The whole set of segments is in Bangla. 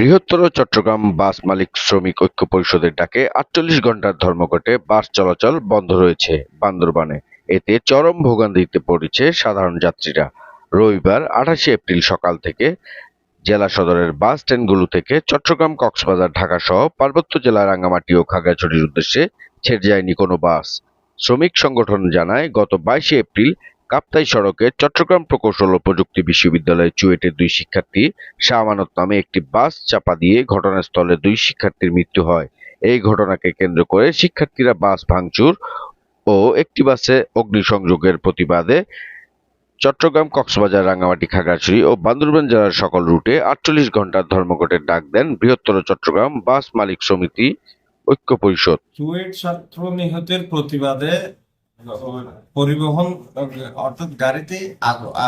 বৃহত্তর চট্টগ্রাম বাস মালিক শ্রমিক ঐক্য পরিষদের ডাকে আটচল্লিশ ঘণ্টার ধর্মঘটে বাস চলাচল বন্ধ রয়েছে বান্দরবানে। এতে চরম ভোগান্তিতে পড়েছে সাধারণ যাত্রীরা। রবিবার আঠাশে এপ্রিল সকাল থেকে জেলা সদরের বাস স্ট্যান্ডগুলো থেকে চট্টগ্রাম কক্সবাজার, ঢাকা সহ পার্বত্য জেলা রাঙ্গামাটি ও খাগড়াছড়ির উদ্দেশ্যে ছেড়ে যায়নি কোনো বাস। শ্রমিক সংগঠন জানায়, গত বাইশে এপ্রিল কাপ্তাই সড়কে চট্টগ্রাম প্রকৌশল ও প্রযুক্তি বিশ্ববিদ্যালয়ের চুয়েটের দুই শিক্ষার্থী শাহ আমানত নামে একটি বাস চাপা দিয়ে ঘটনাস্থলে দুই শিক্ষার্থীর মৃত্যু হয়। এই ঘটনাকে কেন্দ্র করে শিক্ষার্থীরা বাস ভাঙচুর ও একটি বাসে অগ্নিসংযোগের প্রতিবাদে চট্টগ্রাম, কক্সবাজার, রাঙ্গামাটি, খাগড়াছড়ি ও বান্দরবান জেলার সকল রুটে আটচল্লিশ ঘণ্টার ধর্মঘটের ডাক দেন বৃহত্তর চট্টগ্রাম বাস মালিক সমিতি ঐক্য পরিষদ। চুয়েট ছাত্র নিহতের প্রতিবাদে পরিবহন, অর্থাৎ গাড়িতে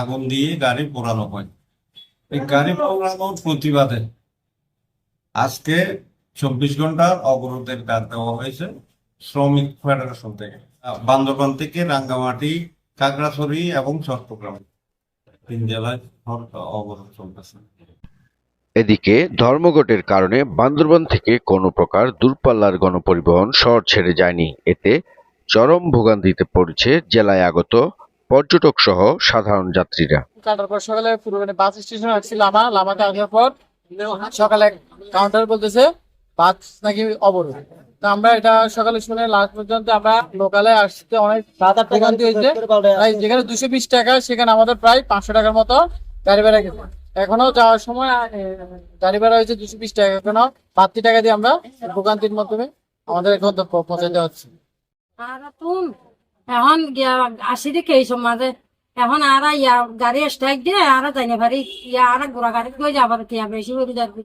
আগুন দিয়ে গাড়ি পোড়ানো হয়। এই গাড়ি পোড়ানোর প্রতিবাদে আজকে চব্বিশ ঘণ্টার অবরোধের ডাক দেওয়া হয়েছে শ্রমিক ফেডারেশন থেকে। বান্দরবান থেকে রাঙ্গামাটি, খাগড়াছড়ি এবং চট্টগ্রাম। তিন জেলায় অবরোধ চলতেছে। এদিকে ধর্মঘটের কারণে বান্দরবান থেকে কোনো প্রকার দূরপাল্লার গণপরিবহন শহর ছেড়ে যায়নি। এতে চরম ভোগান্তিতে পড়েছে জেলায় আগত পর্যটক সহ সাধারণ যাত্রীরা। কাটার পর সকালে বাস স্টেশনে আসছি লামা লামাতে আসার পর সকালে কাউন্টার বলতেছে, বাস নাকি অবরোধ। তো আমরা এটা সকালে শুনে লাস্ট পর্যন্ত আমরা লোকালে আসতে অনেক ভোগান্তি হয়েছে। যেখানে দুশো বিশ টাকা, সেখানে আমাদের প্রায় পাঁচশো টাকার মতো গাড়ি ভাড়া গেছে। এখনও যাওয়ার সময় গাড়ি ভাড়া হয়েছে দুশো বিশ টাকা। এখনও বাড়তি টাকা দিয়ে আমরা ভোগান্তির মাধ্যমে আমাদের এখন তো পৌঁছে দেওয়া হচ্ছে। আর তুম এখন আসি দেখে এই সমাজে। এখন আর ইয়া গাড়ি স্ট্রাইক দিয়ে আর যাই না পারি ইয়া আর গোড়া গাড়ি গিয়ে যাবার বেশি করে যাবে